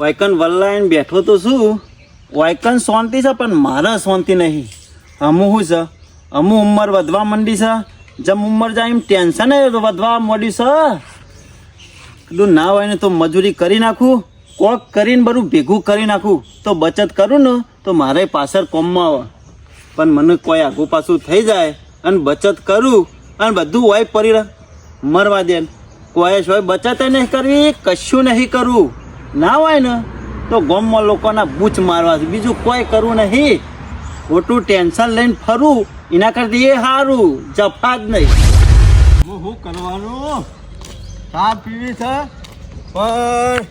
વાયકન વલ્લાઈને બેઠો તો શું વાયકન શાંતિ છે, પણ મારે શાંતિ નહીં. અમુ શું છે? અમુ ઉંમર વધવા માંડી છે. જેમ ઉંમર જાય એમ ટેન્શન વધવા માંડ્યું છે. કીધું ના હોય ને તો મજૂરી કરી નાખું. કોક કરીને બધું ભેગું કરી નાખું. તો બચત કરું ને, તો મારે પાછળ કોમમાં આવે. પણ મને કોઈ આગું પાછું થઈ જાય અને બચત કરું અને બધું હોય પરી. મરવા દે. કોઈ હોય બચત નહીં કરવી, કશું નહીં કરવું ના હોય ને, તો ગામમાં લોકોના બૂચ મારવા બીજું કોઈ કરવું નહીં. ખોટું ટેન્શન લઈને ફરું. એના કરતી એ સારું. જફા જ નહીં હું શું કરવાનું? ચા પીવી છે, પણ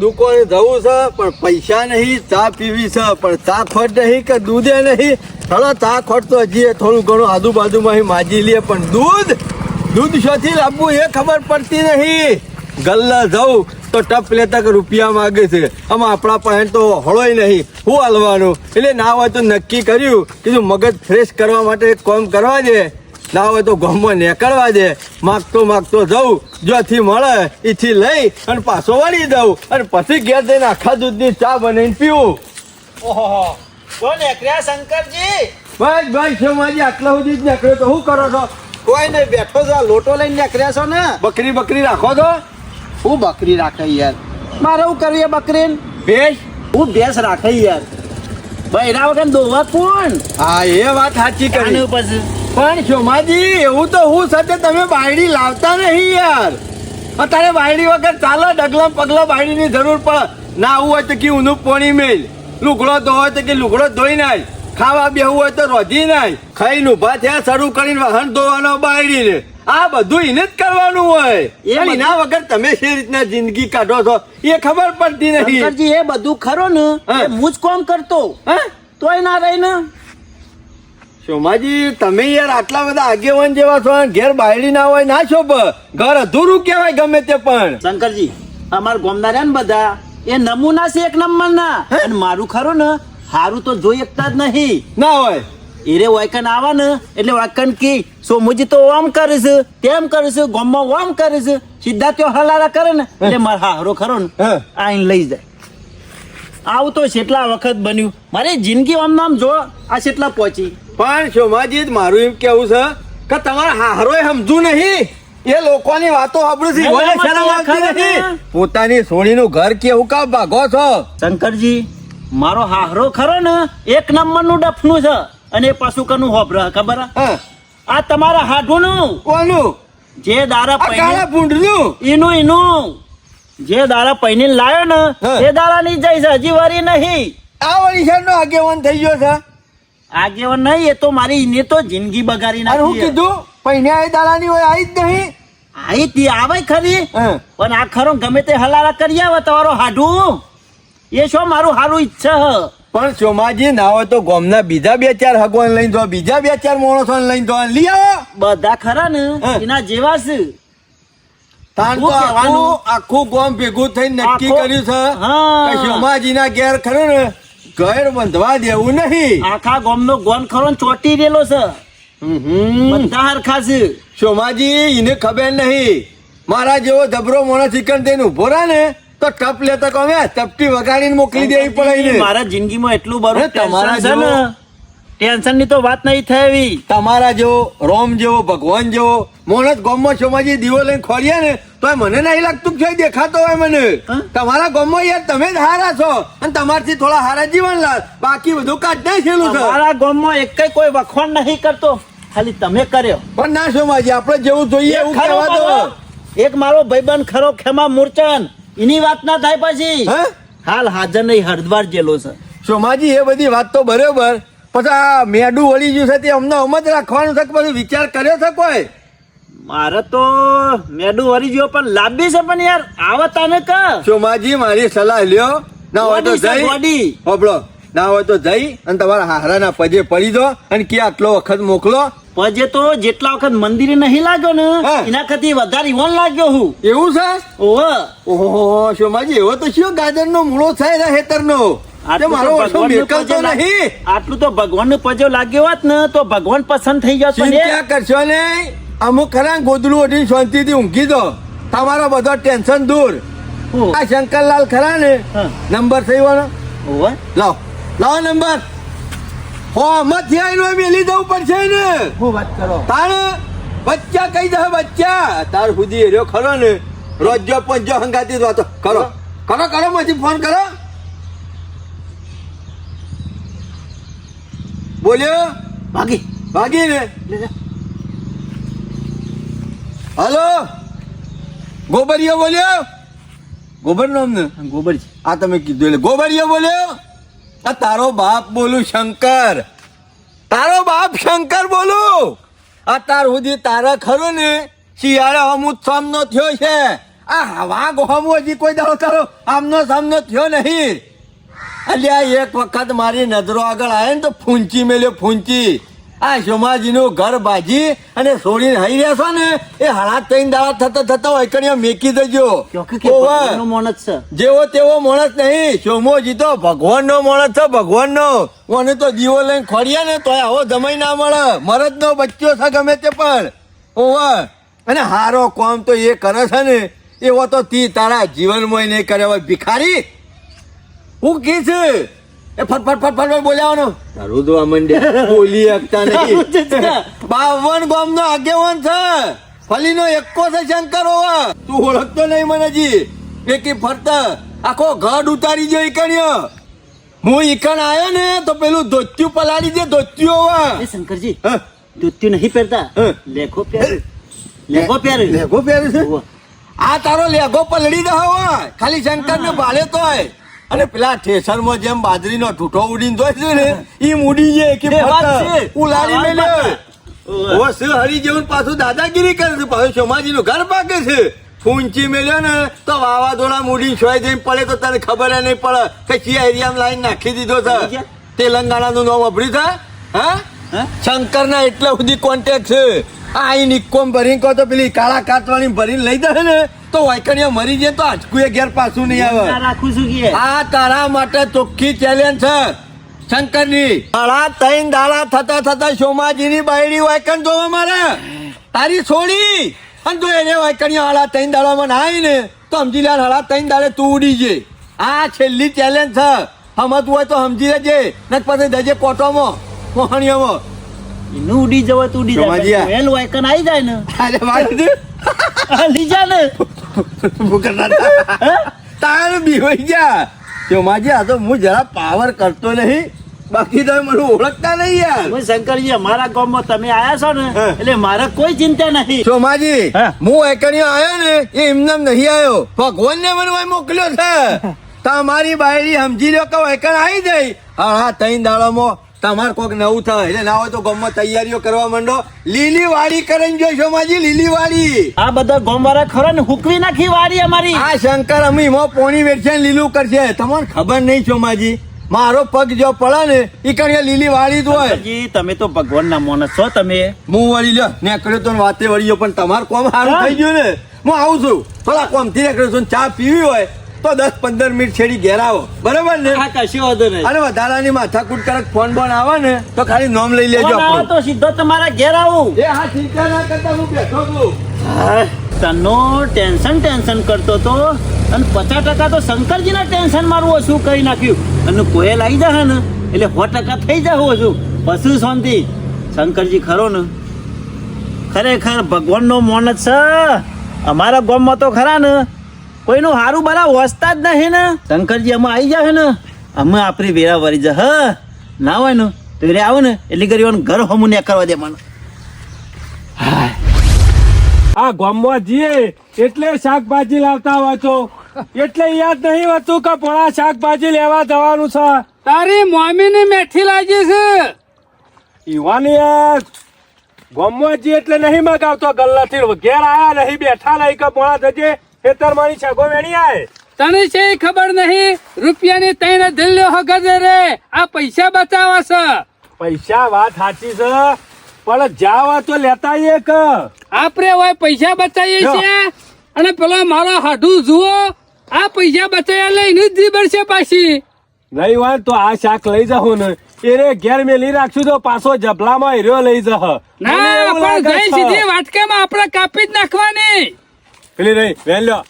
દુકાને જવું છે, પણ પૈસા નહીં, ચા પીવી છે. પણ ચા ખોટ નહીં કે દૂધે નહીં? થોડો ચા ખોટ તો હજી થોડું ઘણું આજુબાજુમાં માજી લઈએ, પણ દૂધ? દૂધ શોથી લાવવું એ ખબર પડતી નહીં. ગલ્લા જવું તો ટપ લેતા કે રૂપિયા માગે છે. આમાં આપણા પાસે તો હળોય નહીં. હું હાલવાનું. એટલે ના હોય તો નક્કી કર્યું કીધું મગજ ફ્રેશ કરવા માટે એક કામ કરવા દે ના હોય તો ગામમાં નીકળવા દે. માગતો માગતો જઉં જ્યાંથી મળે એથી લઈ અને પાછો વળી દઉં. અને પછી ઘેર જઈને આખા દૂધની ચા બનાવીને પીવું. ઓહો કોણ એકર્યા શંકરજી. બસ ભાઈ છે માજી આટલા સુધી જ નીકળ્યો તો શું કરો છો? કોઈ નહીં બેઠો છો લોટો લઈને નીકળ્યા છો ને. બકરી બકરી રાખો છો હું બકરી રાખે યાર. મારે હું કરીએ બકરી ભેંસ હું ભેંસ રાખે યાર. બૈરા વગર દોવા કોણ? હા એ વાત સાચી કરી. પછી પણ શોમાજી એવું તો હું સાથે તમે બાયડી લાવતા નહીં યાર. અત્યારે બાયડી વગર ચાલો ડગલા પગલા બાયડીની જરૂર પડે. ના આવું હોય તો કે ઊનું પોણી મેલ. લુગડો ધોવો તો કે લુગડો ધોઈ નાય. ખાવા બેહવું હોય તો રોજી નાય. ખાઈને ઊભા થયા શરૂ કરીને વાહન ધોવાનો બાયડીને. આ બધું એને જ કરવાનું હોય. એ એના વગર તમે જે રીતના જિંદગી કાઢો છો? એ ખબર પડતી નથી. શંકરજી એ બધું ખરો ને એ હું જ કોમ કરતો. તોય ના રહી ને. સોમાજી તમે યાર આટલા બધા આગેવાન જેવા છો ઘેર બાયડી ના હોય ના શોભ. ઘર અધૂરું કહેવાય ગમે તે પણ. શંકરજી અમાર ગોમના રહ્યા ને બધા એ નમૂના છે એક નંબર ના મારું ખરું ને હારું તો જોઈ એકતા જ નહીં. ના હોય. એરે વાયકન આવે ને એટલે વાયકન કી સોમુજી તો ઓમ કરીશ તેમ કરીશ ગોમમાં ઓમ કરીશ. સીધા ત્યો હલારા કરે ને એટલે મારો હારો ખરો ને. આઈને લઈ જાય. આવું તો કેટલા વખત બન્યું. મારી જિંદગી આમ નામ જો આ કેટલા પહોંચી. પણ શોમાજી મારું એમ કેવું છે કે તમારા હારોય સમજુ નહીં. એ લોકોની વાતો સાંભળું પોતાની સોળીનું ઘર કેવું કા ભાગો છો? શંકરજી મારો હારો ખરો ને એક નંબરનું ડફનું છે. અને પાછું કનું હોભર? ખબર આ તમારા હાડુનું. કોનું? જે દારા પૈને ભૂંડનું. એનું એનું. જે દારા પૈને લાયો ને એ દારા ની છે હજી વારી નહીં. આ નો આગેવાન થઈ ગયો છે? આગેવાન નહીં એ તો મારી એને તો જિંદગી બગાડી નાખી હું કીધું કીધું આ દારા દાડાની હોય આવી જ નહીં. આઈ તી આવે ખરી. પણ આ ખરો ગમે તે હલારા કરી આવે તમારો હાડું. એ શું મારું હારું ઈચ્છા હ? પણ સોમાજી ના હોય તો ગામના બીજા બે ચાર હગવાન લઈને દો બીજા બે ચાર માણસો લઈને દો લઈ આવો. બધા ખરા ને? એના જેવા છે. તાન તો આખું આખું ગામ ભેગું થઈને નક્કી કર્યું છે. હા. કે ઘેર ખરું ને ઘર બંધવા દેવું નહીં. આખા ગામનો ગોન ખરો ને ચોટી રહેલો છે. બધા હરખા છે. સોમાજી એને ખબર નહીં. મારા જેવો જબરો મોણસ ચિકન થઈને ઊભો રા ને તો ટપ લેતા કહે ટપટી વગાડીને મોકલી દેવી પડે. મારા જિંદગીમાં એટલું બરું તમારા છે ને ટેન્શનની તો વાત નહીં થઈ તમારા જેવો રોમ જેવો ભગવાન જેવો મોણસ ગામમાં સોમાજી દીવો લઈને ખોલીએ ને તો મને નહીં લાગતું કે દેખાતો હોય મને. તમારા ગામમાં યાર તમે જ હારા છો અને તમારથી થોડા હારા જીવન લાલ બાકી બધું કાઢ છેલું છે. મારા ગામમાં એક કોઈ વખવાણ નહીં કરતો. ખાલી તમે કર્યો. પણ ના સોમાજી આપણે જેવું જોઈએ એવું કહેવા દો. એક મારો ભાઈબંધ ખરો ખેમા મૂર્છન. એની વાત ના થાય પછી. હાલ હાજર નહીં હરદ્વાર જેલો છે. સોમાજી એ બધી વાત તો બરોબર. પછી આ મેડું વળી ગયું છે તે અમને અમ જ રાખવાનું છે કે બધું વિચાર કર્યો છે કોઈ? મારે તો મેડું વળી ગયો પણ લાંબી છે પણ યાર આવતા ને કા. સોમાજી મારી સલાહ લ્યો. ના હોય તો જઈ. હોબળો ના હોય તો જઈ અને તમારા હારાના પજે પડી દો અને કે આટલો વખત મોકલો. પજે તો જેટલા વખત મંદિરે નહીં લાગ્યો ને એના કરતી વધારે ઈવન લાગ્યો હું. એવું છે? ઓહો. ઓહો સોમાજી એવો તો શું ગાજર નો મૂળો થાય ને હેતર નો આટલું તો ભગવાન મેકલતો પજે લાગ્યો હોત ને તો ભગવાન પસંદ થઈ ને ચિંતા કરશો ને અમુક ખરા ગોદડું ઓઢી શાંતિથી ઊંઘી દો. તમારો બધો ટેન્શન દૂર. હું? આ શંકરલાલ ખરા ને નંબર થઈ વાળો લાવ. લાવો નંબર. હો મત આવીને મેલી જવું પડશે ને. હું વાત કરો? તાણ બચ્ચા કઈ દે બચ્ચા. તાર સુધી રહ્યો ખરો ને. રોજો પંજો હંગાતી વાતો કરો. કરો કરો પછી ફોન કરો. બોલ્યો? ભાગી. ભાગી ને. હલો? ગોબરિયો બોલ્યો? ગોબર નો ને ગોબર આ તમે કીધું એટલે ગોબરિયો બોલ્યો? આ તારો બાપ બોલું શંકર. તારો બાપ શંકર બોલું. આ તાર સુધી તારા ખરું ને? શિયાળે અમુક સામનો થયો છે. આ હવા ગોહમો હજી કોઈ દાવ તારો આમનો સામનો થયો નહીં. અલ્યા, એક વખત મારી નજરો આગળ આવે ને તો ફૂંચી મેલ્યો ફૂંચી. આ સોમાજીનું ઘર બાજી અને છોડીને હઈ રહેશો ને એ હાથ થઈને દાડા થતા થતા હોય મેકી દેજો. ભગવાનનો માણસ છે? જેવો તેવો માણસ નહીં સોમોજી તો ભગવાન નો માણસ છે ભગવાન નો મને તો દીવો લઈને ખોડિયા ને તોય આવો જમાઈ ના મળે. મરદ નો બચ્ચો છે ગમે તે પણ. ઓવા અને હારો કોમ તો એ કરે છે ને એવો તો તી તારા જીવનમાં નહીં કરે. હોય ભિખારી? હું કી છે? એ ફટફટ ફટફટ ફટ ફટ બોલ્યાવાનો તારું તો આ મંડ્યા બોલી શકતા નહીં. બાવન ગામ નો આગેવાન છે. ફલીનો એકો છે શંકર હોવા. તું ઓળખતો નહીં મને જી એકી ફરતા. આખો ઘડ ઉતારી ગયો ઈકણ્યો. હું ઈકણ આવ્યો ને તો પેલું ધોત્યું પલાળી દે ધોત્યું હોવા. શંકરજી હા, ધોતિયું નહીં પહેરતા. હા. લેખો પહેરે લેખો પહેરે લેગો પહેરે છે? આ તારો લેગો પલડી દે હોવા. ખાલી શંકર ને ભાડે તોય. અને પેલા ઠેસરમાં જેમ બાજરીનો ઠૂઠો ઉડીને જોઈ છે ને એ ઉડી જાય કે. ઉલાડી. ઓવે. ઓ સ હરી જેવું પાછું દાદાગીરી કરે છે પાછું સોમાજી નું ઘર પાકે છે ફૂંચી મેલ્યો ને તો વાવાઝોડા મૂડી છોઈ જઈને પડે તો તને ખબર નહીં પડે કે ચિયા એરિયામાં લાઈન નાખી દીધો છે તેલંગાણા નું તેલંગાણાનું નામ અભર્યું છે હા? શંકર ના એટલા સુધી કોન્ટેક્ટ છે આ અહીં નિકોમ ભરીને કહો તો પેલી કાળા કાચવાણી ભરીને લઈ દે ને તો વાયકણીયા મરી જાય તો આજકુએ ઘેર પાછું નહીં આવે. રાખું છું કે. આ તારા માટે ચોખ્ખી ચેલેન્જ છે. શંકરની તારા ત્રણ દાડા થતા થતા સોમાજીની બાયડી વાયકણ જોવા મારે. તારી છોડી. અને જો એને વાયકણિયા હાડા ત્રણ દાડામાં ના આવી ને તો સમજી લે હાડા ત્રણ દાડે તું ઉડી જે આ છેલ્લી ચેલેન્જ છે. સમજવું હોય તો સમજી લેજે. ને પછી દજે કોટોમાં મોહણીઓમાં એનું ઉડી જવા તો ઉડી જાય. વેલ વાયકન આવી જાય ને. અરે મારી દે લઈ જા ને. તાર બી હોઈ ગયા. તો માજી આ તો હું જરા પાવર કરતો નહીં. બાકી તમે મને ઓળખતા નહીં યાર. હું શંકરજી અમારા ગામમાં તમે આયા છો ને એટલે મારે કોઈ ચિંતા નહીં. સોમાજી હા. એકણીઓ આવ્યો ને એ એમને નહીં આવ્યો ભગવાન ને મને મોકલ્યો છે. તમારી બાયરી સમજી લો કે એકણ આવી જાય હા હા તઈ દાડામાં તમારે કોઈક નવું થાય. એટલે ના હોય તો ગામમાં તૈયારીઓ કરવા માંડો. લીલી વાડી કરીને જોઈશો સોમાજી લીલી વાડી આ બધા ગામવાળા ખરા ને હુકવી નાખી વાડી અમારી. આ શંકર અમી મો પોણી વેરશે ને લીલું કરશે. તમને ખબર નહીં સોમાજી મારો પગ જો પડે ને એ કણીએ લીલી વાળી જ હોય. તમે તો ભગવાનના મોન છો તમે. હું વળી લ્યો નીકળ્યો તો ને વાતે વળ્યો પણ તમારું કોમ સારું? થઈ ગયું ને. હું આવું છું. થોડા કોમથી નીકળ્યો છું ચા પીવી હોય તો દસ પંદર મિનિટ છેડી ઘેર આવો. બરાબર ને? કશી વાંધો નહીં. અને વધારાની માથાકૂટ કરક ફોન બોન આવે ને તો ખાલી નોમ લઈ લેજો. તો સીધો તમારા ઘેર આવું. એ હા ચિંતા ના કરતા હું બેઠો છું. તનો ટેન્શન ટેન્શન કરતો તો. અને પચાસ ટકા તો શંકરજીના ટેન્શન મારું ઓછું કરી નાખ્યું. અને કોયલ આવી જશે ને એટલે સો ટકા થઈ જાવ ઓછું. પશુ શાંતિ. શંકરજી ખરો ને? ખરેખર ભગવાનનો જ છે. અમારા ગામમાં તો ખરા ને કોઈનું હારું બરા વસતા જ નહીં ને? શંકરજી અમે આવી જાય ને? અમે આપણી વેરા વરી જ હ? ના હોય ને તો એ આવે ને એટલી કરી ઘર હમું ને કરવા દે મને. આ ગામમાં જઈએ એટલે શાકભાજી લાવતા હોય છો. એટલે યાદ નહીં હોતું કે પોળા શાકભાજી લેવા જવાનું છે. તારી મોમીની મેઠી લાગી છે. ઈવાની ગામમાં જઈએ એટલે નહીં મગાવતો ગલ્લાથી ઘેર આયા નહીં બેઠા નહીં કે પોળા જજે ખેતરમાંની છગો વેણી આય. તને છે ખબર નહીં? રૂપિયાની ત્રણ દિલ્યો હગદે રે. આ પૈસા બચાવા છે. પૈસા વાત સાચી છે પણ જાવા તો લેતા એક. આપણે હોય પૈસા બચાવીએ. છીએ? અને પેલો મારો હાડું જુઓ આ પૈસા બચાવ્યા લઈને જ જીબર પાછી. નહીં હોય તો આ શાક લઈ જાઉ ને. એને ઘેર મેલી રાખશું તો પાછો જબલામાં હીરો લઈ જહ. ના પણ જઈ. સીધી વાટકામાં આપણે કાપી જ નાખવાની. પેલી નહીં વેલ લ્યો.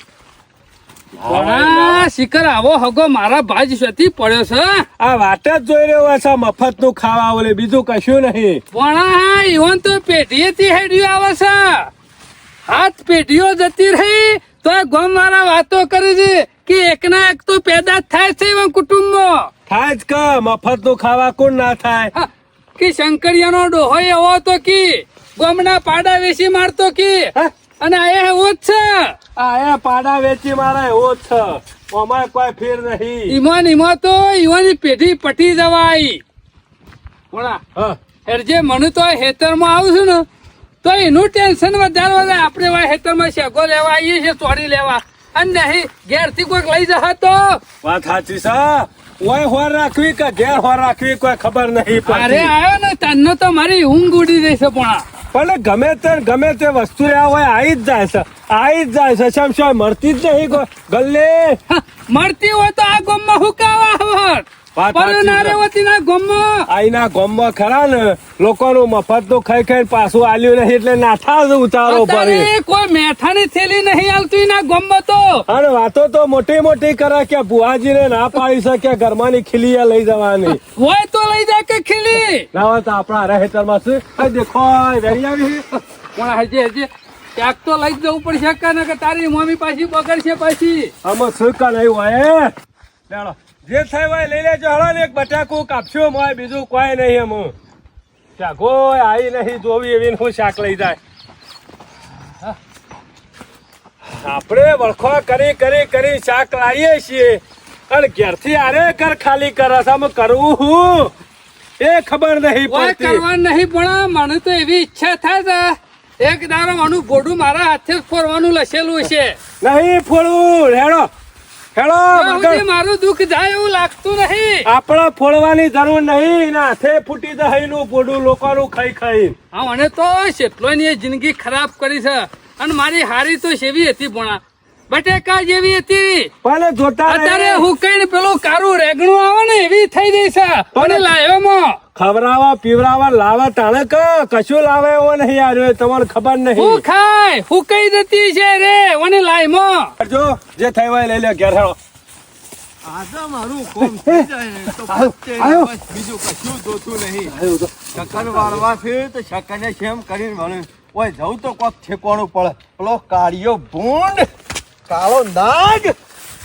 શિખર આવો હગો મારા ભાજ સતી પડ્યો છે આ વાત જ જોઈ રહ્યો છે મફતનું ખાવા ઓલે બીજું કશું નહીં. પણ ઈવન તો પેઢીએથી હેડ્યું આવે છે. હાથ પેઢીઓ જતી રહી તો આ મારા વાતો કરે છે કે એકના એક તો પેદા થાય છે એવા કુટુંબમાં. થાય જ કે મફતનું ખાવા કોણ ના થાય? કે શંકરિયાનો ડોહો એવો તો કી ગોમના પાડા વેસી મારતો કી? અને આ એવો જ છે. આ એ પાડા વેચી મારા એવો જ છે. અમારે કોઈ ફેર નહીં. ઈમાન ઈમાં તો ઈવાની પેઢી પટી જવાય. હા. હેરજે મને તો હેતરમાં આવું છું ને તો એનું ટેન્શન વધારે વધારે આપણે વાય હેતરમાં શેગો લેવા આવીએ છીએ ચોરી લેવા. અને નહીં ઘેરથી કોઈક લઈ જશે તો. વાત સાચી છે ઓય હોર રાખવી કે ઘેર હોર રાખવી કોઈ ખબર નહીં અરે આવ્યો ને તને તો મારી ઊંઘ ઉડી જશે પણ. પણ ગમે તે ગમે તે વસ્તુ રહ્યા હોય આવી જ જાય છે. આવી જ જાય છે. શમ મળતી જ નહીં ગલ્લે. મળતી હોય તો આ ગોમમાં હુકાવા આવત ગોમમાં ખરા ને લોકોનું મફતનું ખાઈ ખાઈ પાછું આલ્યું નહીં એટલે નાથા ઉતારો પડે. કોઈ મેઠાની થેલી નહીં આવતી એના ગોમમાં તો. અને વાતો તો મોટી મોટી કરે કે ને ના પાડી શકે ઘરમાંની ખીલી લઈ જવાની. હોય તો લઈ જાય કે ખીલી. ના હોય તો આપણા રહેતરમાં શું? દેખો વેરી આવી પણ હજી હજી ક્યાંક તો લઈ જવું પડશે કે ને તારી મમ્મી પાછી બગડશે પાછી. આમાં શું કા નહીં હોય ચાલો જે થાય લઈ લેજો. હળો ને એક બટાકું કાપશું. મોય બીજું કોઈ નહીં ત્યાં કોઈ આવી નહીં જોવી એવી હું શાક લઈ જાય. આપણે વળખો કરી કરી કરી શાક લાવીએ છીએ. અને ઘેરથી આરે કર ખાલી કરે છે. કરવું હું. એ ખબર નહીં પડતી. કરવાનું નહીં પણ મને તો એવી ઈચ્છા થાય છે. એક દારો આનું બોડું મારા હાથે ફોરવાનું લસેલું છે. નહીં ફોડવું હેડો સુધી મારું દુઃખ જાય એવું લાગતું નહીં. આપણે ફોડવાની જરૂર નહીં ના હાથે ફૂટી દહી નું પોડું લોકોનું ખાઈ ખાઈ. હા મને તો કેટલો ની જિંદગી ખરાબ કરી છે. અને મારી હારી તો સેવી હતી ભણા? બટેકા જેવી હતી. પણ જોતા અત્યારે હું કઈ પેલું કારું રેગણું આવે ને એવી થઈ ગઈ છે. અને લાવ્યોમાં ખવડાવવા પીવરાવા લાવા તાણે ક? કશું લાવે એવો નહીં આવ્યો તમારે ખબર હું નહીં ખાય હું કઈ જતી છે રે? મને લાયમાં જો જે થઈ હોય લઈ લે ઘેર હેડો આજે મારું કોમ થઈ જાય તો બીજું કશું જોતું નહીં. શકર વાળવા છે તો શકરને શેમ કરીને વળે. ઓય જવું તો કોક ઠેકોણું પડે. પેલો કાળિયો ભૂંડ કાળો નાગ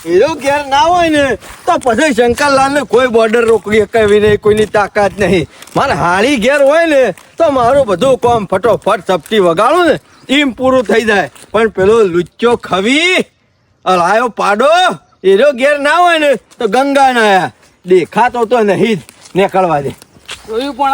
એનો ઘેર ના હોય ને, તો પછી શંકરલાલ ને કોઈ બોર્ડર રોકી કવી નહીં, કોઈની તાકાત નહીં. મારે હાળી ઘેર હોય ને, તો મારું બધું કોમ ફટોફટ ચપટી વગાડું ને એમ પૂરું થઈ જાય. પણ પેલો લુચ્ચો ખવી અલાયો પાડો. હીરો ઘેર ના હોય ને, તો ગંગા ના દેખાતો તો નહીં જ. નીકળવા દે. જોયું પણ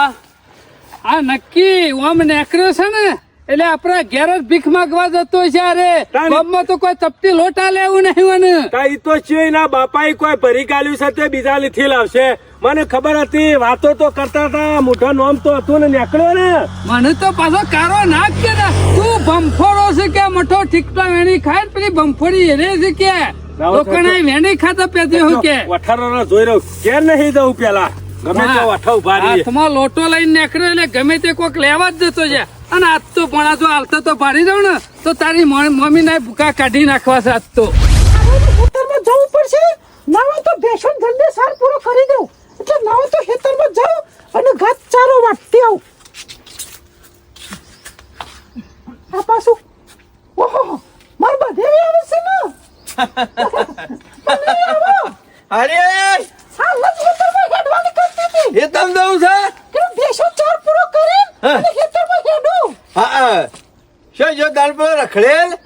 આ- નક્કી ઓમ નેકર્યો છે ને? એટલે આપણા ઘેર જ ભીખ માંગવા જતો છે અરે. ગામમાં તો કોઈ ચપટી લોટા લેવું નહીં મને. કઈ તો છે ના બાપા કોઈ ભરી કાઢ્યું છે તે બીજા લીથી લાવશે. મને ખબર હતી વાતો તો કરતા હતા મોઢો નોમ તો હતું ને નીકળ્યો ને. મને તો પાછો કારો નાખ કે ને. તું બમફોડો છે કે મઠો ઠીકતા વેણી ખાય પેલી બમફોડી એને છે કે? લોકોને વેણી ખાતા પેતી હું કે? વઠારો જોઈ રહ્યો. કે નહીં દઉં પેલા. ગમે તે વઠા ઊભા હાથમાં લોટો લઈને નીકળ્યો એટલે ગમે તે કોક લેવા જ જતો છે. અને આજ તો ભણા જો હાલતો તો ભાડી દઉં ને તો તારી મમ્મી ને ભૂકા કાઢી નાખવા છે આજ તો. ખેતરમાં જવું પડશે. નાવા તો ભેંસો ધંધે સાર પૂરો કરી દઉં. એટલે નાવા તો ખેતરમાં જાઉં અને ઘાસ ચારો વાટતી આવું. આ પાછું. ઓહો માર બધે આવે છે ને? અરે આ લજ ખેતરમાં હેડવાની કરતી હતી એ તમ દઉં છે કે ભેંસો ચાર પૂરો કરી હા. અને ખેતરમાં હેડું હા હા જો દાળ પર રખડેલ?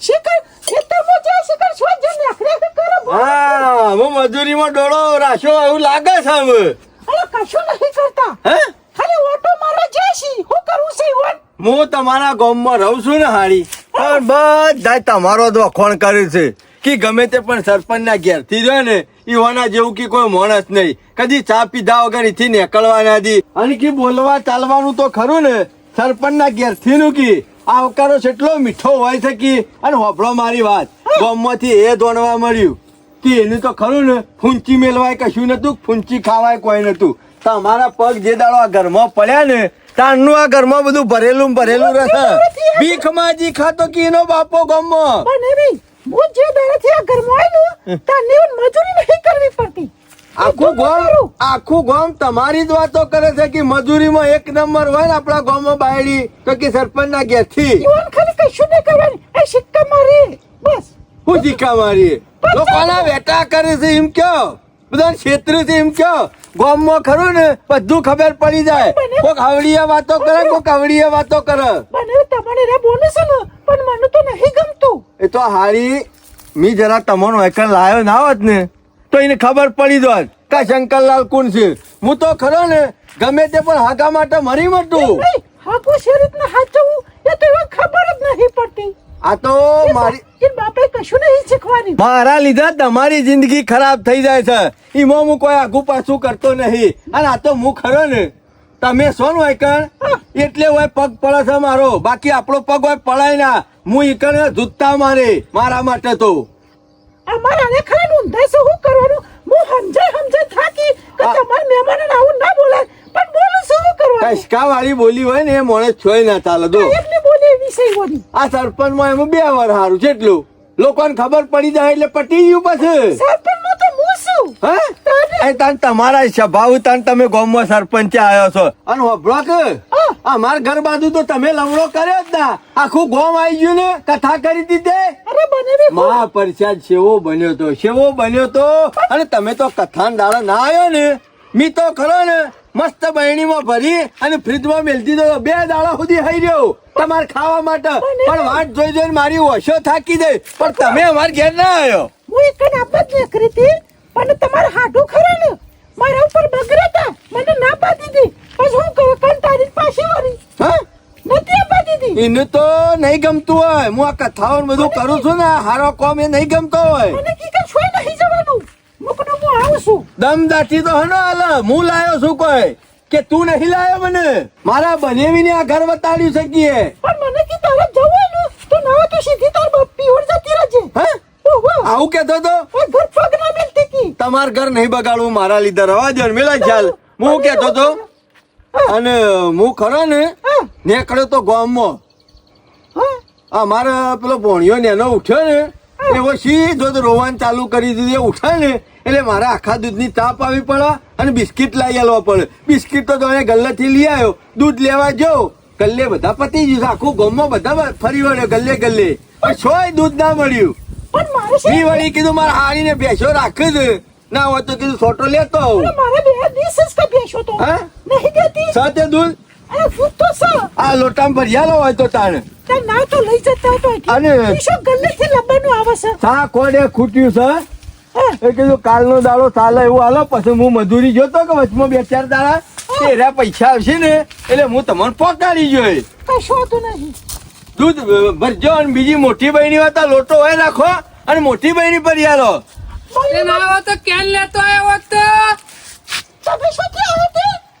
શિકર? ખેતરમાં જાય શિકર શું જે નાખડે કરે હા હું મજૂરીમાં ડોળો રાખ્યો એવું લાગે છે હવે. અરે કશું નહીં કરતા. હે? ખાલી ઓટો મારવા જાય છે. શું કરવું છે વન હું તમારા ગામમાં રહું છું ને હારી પણ બધા તમારો જ વખોણ કર્યું છે. કે ગમે તે પણ સરપંચના ઘેરથી રહ્યો ને ઈવાના જેવું કે કોઈ માણસ નહીં. કદી ચા પીધા વગરથી નીકળવા ના દી. અને કે બોલવા ચાલવાનું તો ખરું ને સરપંચના ઘેરથી નું કી. આવકારો એટલો મીઠો હોય છે કે અને હોભળો મારી વાત. ગામમાંથી એ દોડવા મળ્યું. કે એનું તો ખરું ને ફૂંચી મેલવાય કશું નતું ફૂંચી ખાવાય કોઈ નતું. તમારા પગ જે દાડો આ ઘરમાં પડ્યા ને તારનું આ ઘરમાં બધું ભરેલું ભરેલું રહેશે ભીખ માજી ખાતો કે એનો બાપો એવી હું જે દાડાથી આ ઘરમાં આવેલું તારની મજૂરી નહીં કરવી પડતી. આખું ગોમ આખું ગામ તમારી જ વાતો કરે છે કે મજૂરીમાં એક નંબર હોય ને આપણા ગામમાં બાયડી તો કે સરપંચ ના ઘેરથી ખાલી કશું નહીં કરવાનું. એ સિક્કા મારી. બસ. હું સિક્કા મારી? લોકોના વેટા કરે છે એમ કયો? બધા ક્ષેત્ર છે એમ કયો? ગામમાં ખરું ને બધું ખબર પડી જાય. કોક હવડીએ વાતો કરે કોક હવડીએ વાતો કરે. મને તમારે રે બોલે છે ને પણ મને તો નહીં ગમતું. એ તો હારી મી જરા તમારો એકલ લાયો ના હોત ને. તો એને ખબર પડી દોત કે શંકરલાલ કોણ છે. હું તો ખરો ને ગમે તે પણ હાકા માટે મરી મરતું. હાકો છે રીતના હાચવું? એ તો એવા ખબર જ નહીં પડતી. આ તો મારી બાપે કશું નહીં શીખવાની. મારા લીધા તમારી જિંદગી ખરાબ થઈ જાય છે. એમાં હું કોઈ આગુ પાછું કરતો નહીં. અને આ તો હું ખરો ને તમે સોન હોય કણ એટલે હોય પગ પડે છે મારો. બાકી આપણો પગ હોય પડાય ના હું ઈકણ જૂતા મારે મારા માટે તો. અમારા ને ખરા ઊંધાઈ છે શું કરવાનું? હું હમજે હમજે થાકી કે. તમારા મહેમાનોને આવું ના બોલાય પણ બોલું શું કરવાનું? કશકા વાળી બોલી હોય ને એ મોણે છોય ના ચાલે દો. એટલી બોલી છે બોલી આ સરપંચમાં એમ બે વાર હારું જેટલું. લોકોને ખબર પડી જાય એટલે પટી ગયું પછી. સરપંચમાં તો છું હે તાન તમારા સ્વભાવ તાન તમે ગામમાં સરપંચે આવ્યો છો. અને હોભળો કે અમાર ઘર બાજુ તો તમે લમડો કર્યો જ ના. આખું ગોમ આવી ગયું ને કથા કરી દીધી. અરે બને બી ખૂબ. મહાપરિષદ શેવો બન્યો તો શેવો બન્યો તો. અને તમે તો કથાન દાડો ના આવ્યો ને મી તો ખરો ને મસ્ત બહેણીમાં ભરી અને ફ્રીજમાં મેલ દીધો તો બે દાડા સુધી હઈ રહ્યો. તમારે ખાવા માટે. પણ વાટ જોઈ જોઈને મારી ઓછો થાકી દે પણ તમે અમાર ઘેર ના આવ્યો હું એક આપત આપ હતી. પણ તમારે હાડું ખરા ને? મારા ઉપર બગડ્યા મને ના પાડી દીધી. પછી હું કહ્યું કંટાળી પાછી વળી. હા? નથી આપવા દીધી. એને તો નહીં ગમતું હોય. હું આ કથાઓ બધું કરું છું ને હારો કોમ એ નહીં ગમતો હોય. મને કી કે નહીં જવાનું. મુકનો હું આવું છું. દમ દાટી તો હનો આલે. હું લાયો છું કોઈ. કે તું નહીં લાયો મને? મારા બનેવીને આ ઘર વતાડ્યું છે કે પણ મને કી તારે જવાનું તો ના તો સીધી તાર બપ્પી ઓર જતી રહેજે. હે? આવું કેતો તો ઘર પગ મિલતી કી. તમાર ઘર નહીં બગાડવું મારા લીધે રવા દો મેલા ચાલ. હું કેતો તો અને હું ખરો ને નીકળ્યો તો ગામમાં. હા. આ મારા પેલો ભોણિયો ને એનો ઉઠ્યો ને એવો સીધો જ રોવાન ચાલુ કરી દીધું. ઉઠાય ને એટલે મારે આખા દૂધની તાપ આવી પડે અને બિસ્કિટ લઈ આવવા પડે. બિસ્કિટ તો તમે ગલ્લેથી લઈ આવ્યો. દૂધ લેવા જો ગલ્લે બધા પતી ગયું. આખું ગમો બધા ફરી વળ્યો ગલ્લે ગલ્લે. પણ છોય દૂધ ના મળ્યું. પણ મારે છે. ઈ વળી કીધું મારા હારીને બેસો રાખે છે ના હોય તો કીધું સોટો લેતો આવું. મારે બે દિવસ જ બેસો તો. હા? નહીં દેતી. સાથે દૂધ? અરે ફૂટ તો સર આ લોટામાં ભરિયાલો હોય તો તાણે. ના તો લઈ જતા તો. અને- ઈશો ગલ્લેથી લબવાનું આવે છે. હા કોડે ખૂટ્યું છે? એ કીધું કાલનો દાડો ચાલે એવું હાલો પછી હું મજૂરી જોતો કે વચમાં બે ચાર દાડા? તેરા પૈસા આવશે ને એટલે હું તમને પહોંચાડી જોઈ કશું હતું નહીં. દૂધ ભરજો અને બીજી મોટી બહેની હોય તો લોટો હોય નાખો અને મોટી બહેની પર યાલો તે ના તો ક્યાં લેતો આવ્યો વખત?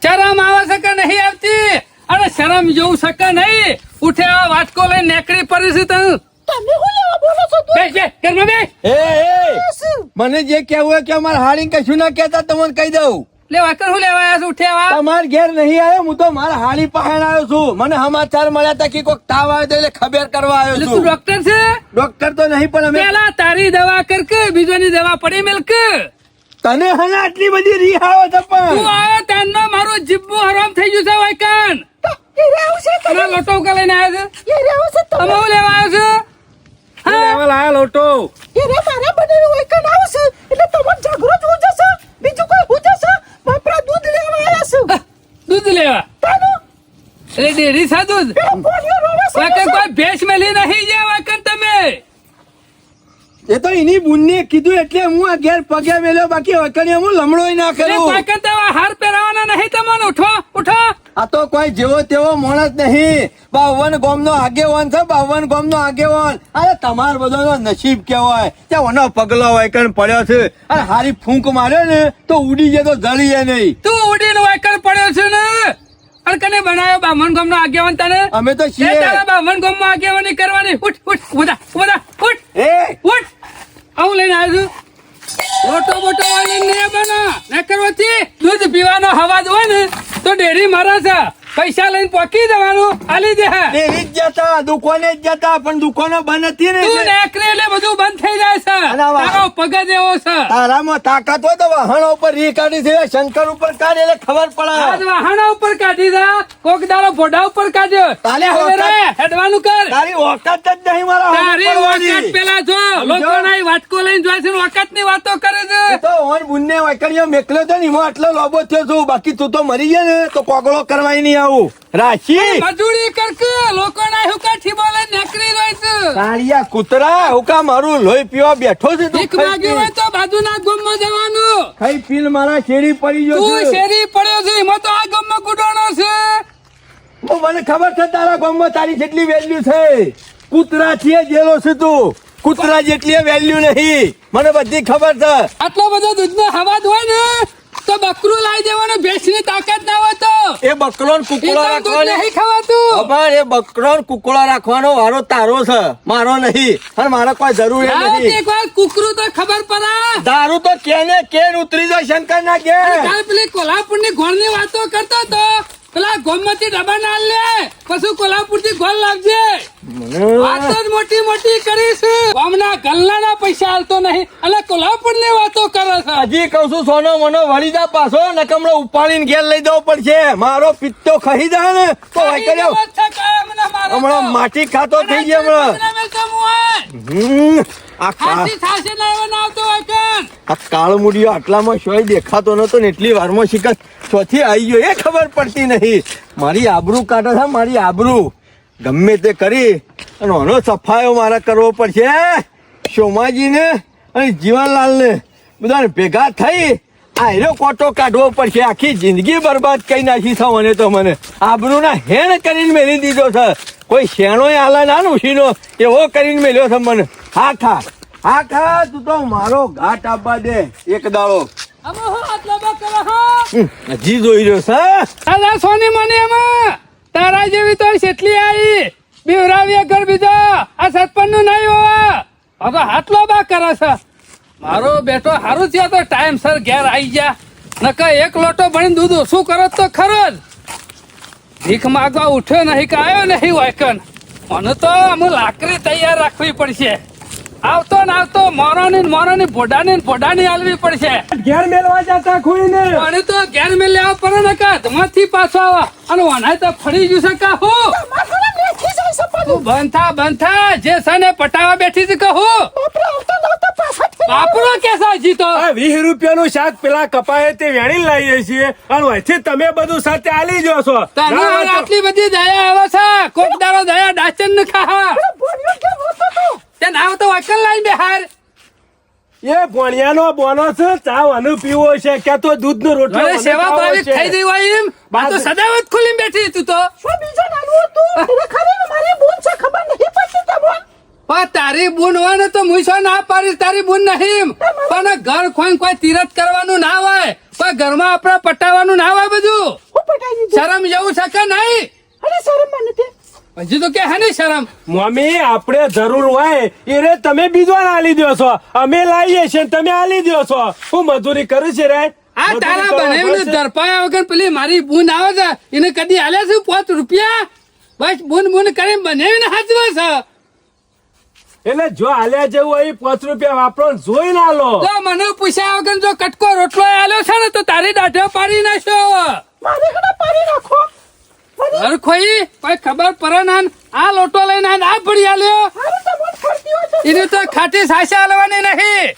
શરમ આવે છે કે નહીં આવતી? અરે શરમ જોવું છે કે નહીં? ઉઠે આ વાટકો લઈ નેકડી પડી છે તું. તમે હું લેવા બોલો છો તું? બે બે ઘરમાં બે એ એ શું? મને જે કેવું હોય કે અમારે હાડીને કશું ના કેતા તમને કહી દઉં. લે વાકર હું લેવા આવ્યા છું? ઉઠ્યા આવા તમાર ઘેર નહીં આવ્યો હું તો મારા હાડી પહેણ આવ્યો છું. મને સમાચાર મળ્યા હતા કે કોક તાવ આવ્યો તો એટલે ખબર કરવા આવ્યો એટલે તું છું ડોક્ટર છે? ડોક્ટર તો નહીં પણ અમે પેલા તારી દવા કર કે બીજોની દવા પડી મેલ કે? તને હને આટલી બધી રી આવો તો પણ. તું આવ્યો તારનો મારું જીભું હરામ થઈ ગયું છે વાયકાન. એ રેવું છે તને લોટો ઉકા લઈને આવ્યો છે. એ રેવું છે તમે હું લેવા આવ્યો છું? હા લેવા લાયા લોટો? એ રે મારા બનેવી હોય આવશે એટલે તમને જાગૃત જ હું જશે. બીજું કોઈ હું જશે? બાપરા દૂધ લેવા આવ્યા છે? દૂધ લેવા. એટલે ડેરી છે દૂધ વાકન કોઈ ભેંસ મેલી નહીં જાય વાકન તમે? એ તો એની બુનને કીધું એટલે હું આ ઘેર પગે મેલ્યો બાકી વકડીએ હું લમડો ના એટલે કરું. વાકન તો હાર પહેરાવાના નહીં તમને ઉઠો ઉઠો. આ તો કોઈ જેવો તેવો માણસ નહીં. બાવન ગોમ નો આગેવાન છે બાવન ગોમ નો આગેવાન. અરે તમાર બધો નસીબ કેવાય ત્યાં ઓનો પગલો હોય કણ પડ્યો છે. અરે હારી ફૂંક માર્યો ને તો ઉડી જાય તો જળી જાય નહીં. તું ઉડીને વાકણ પડ્યો છે ને? અને કને બનાવ્યો બામણ ગામનો આગેવાન તને? અમે તો છીએ. તારા બામણ ગામમાં આગેવાની કરવાની. ઉઠ ઉઠ ઉધા ઉધા ઉઠ. એ! ઉઠ. આવું લઈને આવ્યો છું. મોટો બોટો વાળી ને બના ન કરવાથી દૂધ પીવાનો હવાજ હોય ને, તો ડેરી મારા છે. પૈસા લઈને પોકી દેવાનું આલી દે હા. ડેરી જ જતા દુકાને જ જતા પણ દુકાનો બંધ હતી ને તું એટલે એટલે બધું બંધ થઈ જાય છે. તારો પગ દેવો છે. તારામાં તાકાત હોય તો વાહણો ઉપર રી કાઢી છે શંકર ઉપર કાઢ એટલે ખબર આજ પડે ઉપર કાઢી દે કોક દાડો ફોડા ઉપર કાઢ્યો તાલે હવે રે, હેડવાનું કર. તારી ઓકાત જ નહીં મારા તારી. વખત પેલા જો. લોકો વાટકો લઈને જોય છે વખતની વાતો કરે છે. તો ઓન બુનને વાકડીઓ મેકલો તો ને એમાં આટલો લોબો થયો છું. બાકી તું તો મરી જાય ને તો કોગળો કરવાય નહીં આવું. રાખી. મજૂરી કરક લોકો ના હુકાઠી બોલે નકરી હોય છે કાળિયા કૂતરા હું મારું લોહી પીવા બેઠો છે તું ખાઈ હોય. તો બાજુના ગામમાં જવાનું. ખાઈ પીન મારા શેરી પડી ગયો તું શેરી પડ્યો છે એમાં તો આ ગામમાં ગુડાણો છે. ઓ, મને ખબર છે તારા ગામમાં તારી જેટલી વેલ્યુ છે. કૂતરા છે જેલો છે તું. કૂતરા જેટલી વેલ્યુ નહીં. મને બધી ખબર છે. આટલો બધો દૂધનો હવાજ હોય ને તો બકરું લાવી દેવાનું ભેંસની તાકાત ના હોય તો. એ બકરો ને કુકડો રાખવાનો. નહીં ખાવાતું. ખબર એ બકરો ને કુકડો રાખવાનો વારો તારો છે. મારો નહીં. અને મારે કોઈ જરૂર નથી. એક વાર કુકરું તો ખબર પડે. દારૂ તો કેને કેન ઉતરી જાય શંકર ના કે પેલી કોલ્હાપુરની ગોળની વાતો કરતો તો. પેલા ગોમતી ડબ્બા ના લે. પછી કોલ્હાપુરથી ગોળ લાવજે. વાતો જ મોટી મોટી કરીશ ગામના ગલ્લાના પૈસા હાલતો નહીં અને કોલ્હાપુરની વાતો કરે છે. હજી કઉ છું સોનો મનો વળી જા પાછો નકમડો ઉપાડીને ઘેર લઈ જવો પડશે. મારો પિત્તો ખહી જાય ને તો છે. હમણાં માટી ખાતો થઈ ગયો હમણાં. આ કાળ મુડિયો આટલામાં શોય દેખાતો નતો ને એટલી વારમાં શિકત ચોથી આવી ગયો એ ખબર પડતી નહીં. મારી આબરૂ કાઢે છે મારી આબરૂ. ગમે તે કરી અને આનો સફાયો મારે કરવો પડશે સોમાજીને અને જીવનલાલને બધાને ભેગા થઈ આયરો કોટો કાઢવો પડશે આખી જિંદગી બરબાદ કરી નાખી છે મને તો મને. આબરૂના હેણ કરીને મેલી દીધો છે. કોઈ શેણો આલા ના ઉછીનો એવો કરીને મેલ્યો છે મને. હા ખા હા ખા તું તો મારો ઘાટ આપવા દે એક દાડો. હજી જોઈ રહ્યો છે સોની મને એમાં. તારા જેવી તો છેટલી આવી બીવરાવીએ ઘર બીજો. આ સરપંચનું નહીં હોવા. હવે હાથલો બા કરે છે. મારો બેટો સારું થયો તો ટાઈમ સર ઘેર આવી ગયા. નકર એક લોટો ભણીને દૂધ ઓછું કરો તો ખરો જ. ભીખ માગવા ઉઠ્યો નહીં કે આવ્યો નહીં વાયકન મને તો આમ લાકડી તૈયાર રાખવી પડશે. આવતો ને આવતો મોરોની ને મોરોની ભોડાની ને ભોડાની હાલવી પડશે. ઘેર મેળવા જતા ખોઈને. અને તો ઘેર મેં લેવા પડે ને કા? ધમાથી પાછો આવા. અને વાનાય તો ફરી જશે કા હો? બંધ થા જે સને પટાવા બેઠી છે કહો. આપણો આવતા આવતા પાછા થઈ બાપરો કેસા જીતો? વીસ રૂપિયા નું શાક પેલા કપાય તે વેણી લાવીએ છીએ. અને અહીંથી તમે બધું સાથે આલી જો છો. આટલી બધી દયા આવે છે. કોક દાડો દયા ડાચન ને ખા બોલ્યો કેમ હોતો તો? તે નાવ તો વકલ લાઈન બેહાર એ ભણિયાનો બોનો છે ચા વાનું પીવો છે કે તો દૂધનો રોટલો મને સેવા ભાવિક. થઈ ગઈ હોય એમ આ તો સદાવત ખુલીને બેઠી તું તો શું બીજો નાનું હતું? એને ખરી ને મારી બૂન છે, ખબર નહીં પડતી તમને? પણ તારી બુન હોય ને તો મુઈસો ના પાડી તારી બુન નહીં પણ ઘર ખોઈ કોઈ તીરથ કરવાનું ના હોય કોઈ ઘરમાં આપણા પટાવવાનું ના હોય બધું શરમ જેવું છે કે નહીં અરે. હજી તો કે હે ને શરમ. મમ્મી આપણે જરૂર હોય એ રે તમે બીજો આલી દો છો. અમે લાવીએ છીએ તમે આલી દો છો. હું મજૂરી કરું છે રે. આ તારા બનાવીને ધરપાયા વગર પેલી મારી બુન આવે છે. એને કદી આલે છે પાંચ રૂપિયા? બસ બૂન બૂન કરીને બનાવીને હાચવે છે. એટલે જો આલ્યા જેવું હોય એ પાંચ રૂપિયા વાપરો જોઈ ના લો તો મને પૂછ્યા વગર જો કટકો રોટલો આલ્યો છે ને તો તારી દાઢે પાડી નાખ્યો મારે ઘણા પાડી નાખો. મારી કોઈ ખબર પડે ના આ લોટો લઈને આ ભરી આલ્યો હારું તો મોત ફરતી હોય તો એને તો ખાટી સાસા આલવાની નહીં.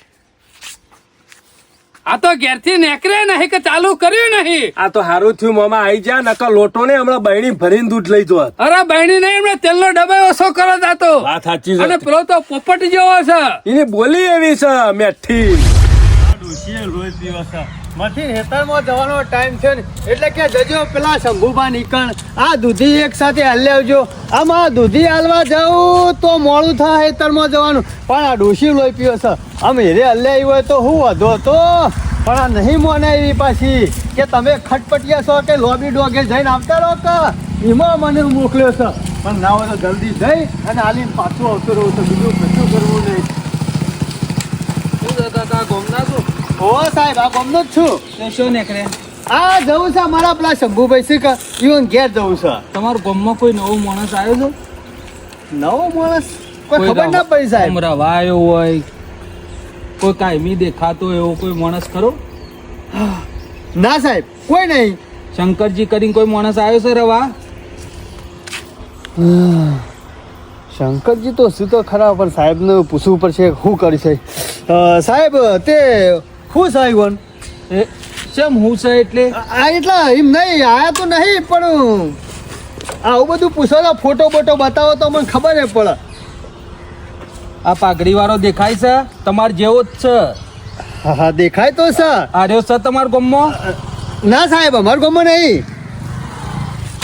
આ તો ઘેરથી નેકરે નહીં કે ચાલુ કર્યું નહીં. આ તો હારું થયું મામા આઈ જા નકર લોટો ને હમણાં બહેણી ભરીને દૂધ લઈ જો અરે બહેણી નહીં એમને તેલનો ડબે ઓછો કરો જાતો વાત સાચી અને પેલો તો પોપટ જેવો છે. એની બોલી એવી છે મેઠી. મથી હેતરમાં જવાનો ટાઈમ છે ને, એટલે કે જજો પેલા શંભુબા નીકળ. આ દૂધી એક સાથે હાલી આવજો. આમાં દૂધી હાલવા જાઉં તો મોડું થાય હેતરમાં જવાનું. પણ આ ડોશી લોહી પીયો છે. આમ હેરે હલ્લે આવી હોય તો હું વધો તો. પણ આ નહીં મોને એવી પાછી. કે તમે ખટપટિયા છો કે લોબી ડોગે જઈને આવતા રહો કે? એમાં મને મોકલ્યો છે. પણ ના હોય તો જલ્દી જઈ અને હાલીને પાછું આવતો રહું તો બીજું કશું કરવું નહીં. ઓ સાહેબ આ ગમનો જ છું. શું નીકળે? આ જવું છે મારા પેલા શંભુભાઈ છે કે ઘેર જવું છે. તમારું ગામમાં કોઈ નવો માણસ આવ્યો છે? નવો માણસ? કોઈ ખબર ના પડી સાહેબ. રવાયો હોય કોઈ કાયમી દેખાતો એવો કોઈ માણસ ખરો? ના સાહેબ કોઈ નહીં. શંકરજી કરીને કોઈ માણસ આવ્યો છે રવા? શંકરજી તો શું તો ખરા પણ સાહેબને પૂછવું પડશે શું કરશે. સાહેબ તે શું છે ઈવન એ શેમ હું છે એટલે? આ એટલા એમ નહીં આયા તો નહીં પણ આવું બધું પૂછો તો ફોટો બોટો બતાવો તો મને ખબર એ પડે. આ પાઘડી વાળો દેખાય છે? તમાર જેવો જ છે. હા હા દેખાય તો છે. આર્યો સર છે તમારા ગામમાં ના સાહેબ અમાર ગામમાં નહીં.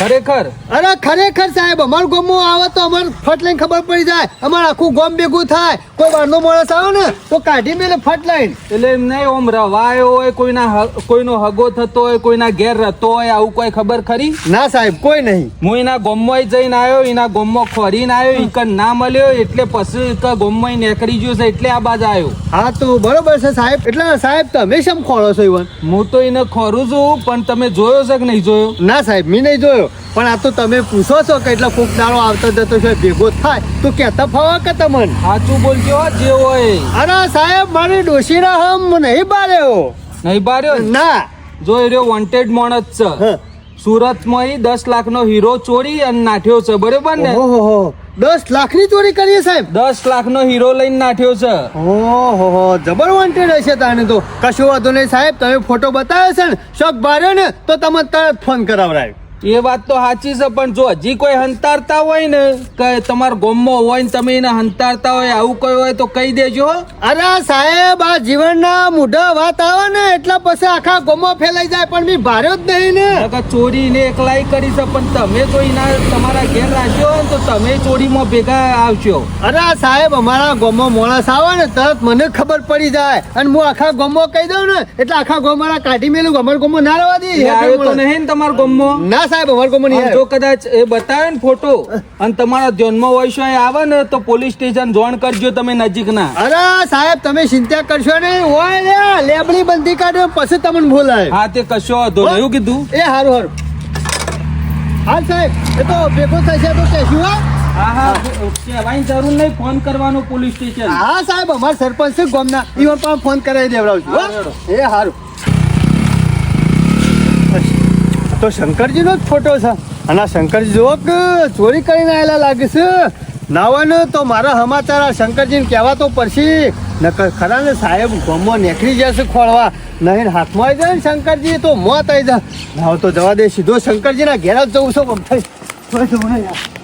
ખરેખર? અરે ખરેખર સાહેબ અમાર ગામમાં આવે તો અમાર ફટ લઈને ખબર પડી જાય. અમાર આખું ગોમ ભેગું થાય. કોઈ બહારનો માણસ આવે ને તો કાઢી મેલે ફટ લઈને એટલે એમ નહીં ઓમ રવાયો હોય કોઈના કોઈનો હગો થતો હોય કોઈના ઘેર રહેતો હોય આવું કોઈ ખબર ખરી? ના સાહેબ કોઈ નહીં. હું એના ગોમમાં જઈને આવ્યો એના ગોમમાં ખોરીને આવ્યો એક ના મળ્યો એટલે પછી કે ગોમમાં નીકળી ગયો છે એટલે આ બાજ આવ્યો. હા તો બરોબર છે સાહેબ. એટલે સાહેબ તમે શેમ ખોળો છો ઈવન? હું તો એને ખોરું છું પણ તમે જોયો છે કે નહીં જોયો? ના સાહેબ મેં નહીં જોયો. પણ આ તો તમે પૂછો છો કે એટલે કોક દાડો આવતો જતો છે ભેગો થાય. તો કહેતા ફાવા કે તમને? સાચું બોલજો જે હોય. અરે સાહેબ મારી ડોશીના હમ નહીં બાર્યો નહીં બાર્યો ના. જો એ રહ્યો વોન્ટેડ માણસ છે. સુરતમાં દસ લાખનો હીરો ચોરી અને નાઠ્યો છે બરોબર ને? ઓહો દસ લાખની ચોરી કરીએ સાહેબ? દસ લાખનો હીરો લઈને નાઠ્યો છે. ઓહો જબર વોન્ટેડ હશે તાને તો. કશું વાંધો નહીં સાહેબ તમે ફોટો બતાવ્યો છે ને શોખ બાર્યો ને તો તમે તરત ફોન કરાવરાય. એ વાત તો સાચી છે પણ જો હજી કોઈ હંતારતા હોય ને કે તમારા ગોમમાં હોય ને તમે એને હંતારતા હોય આવું કોઈ હોય તો કહી દેજો. અરે સાહેબ આ જીવનના મોઢા વાત આવે ને એટલે પછી આખા ગોમાં ફેલાઈ જાય પણ મેં ભાર્યો જ નહીં ને. ચોરી ચોરીને એકલાઈ કરી છે પણ તમે જો એના તમારા ઘેર રાખ્યો ને તો તમે ચોરીમાં ભેગા આવશો. અરે સાહેબ અમારા ગામમાં મોણસ આવે ને તરત મને ખબર પડી જાય. અને હું આખા ગામમાં કહી દઉં ને એટલે આખા ગોમારા કાઢી મેલું અમારા ગામમાં ના રહેવા તો દે નહીં ને તમારા ગોમમાં ના સાહેબ અમારા ગામમાં જો કદાચ એ બતાવે ને ફોટો અને તમારા જન્મ છે આવે ને તો પોલીસ સ્ટેશન જોણ કરજો તમે નજીકના. અરે સાહેબ તમે ચિંતા કરશો ને હોય લે લેબડી બંધી કાઢો પછી તમને બોલાય. હા તે કશો હતો. એવું કીધું? એ હારું હારું. હા સાહેબ એ તો ભેગો થશે તો કહેશું હા. હા જરૂર નહીં. ફોન કરવાનો પોલીસ સ્ટેશન. હા સાહેબ અમારે સરપંચ છે ગામના. ઈવન પણ ફોન કરાવી દેવડાવશું હો? એ હારું. તો શંકરજીનો જ ફોટો છે. અને શંકરજી જુઓ કે ચોરી કરીને આવેલા લાગે છે. નાવાનું તો મારા સમાચાર આ શંકરજીને કહેવા તો પડશે. નકર ખરા ને સાહેબ ગામમાં નીકળી જશે ખોળવા. નહીં, હાથમાં આવી જાય ને શંકરજી, તો મોત આવી જાય. નાવ તો જવા દે, સીધો શંકરજીના ઘેર જ જવું છું પણ થઈ જવું નહીં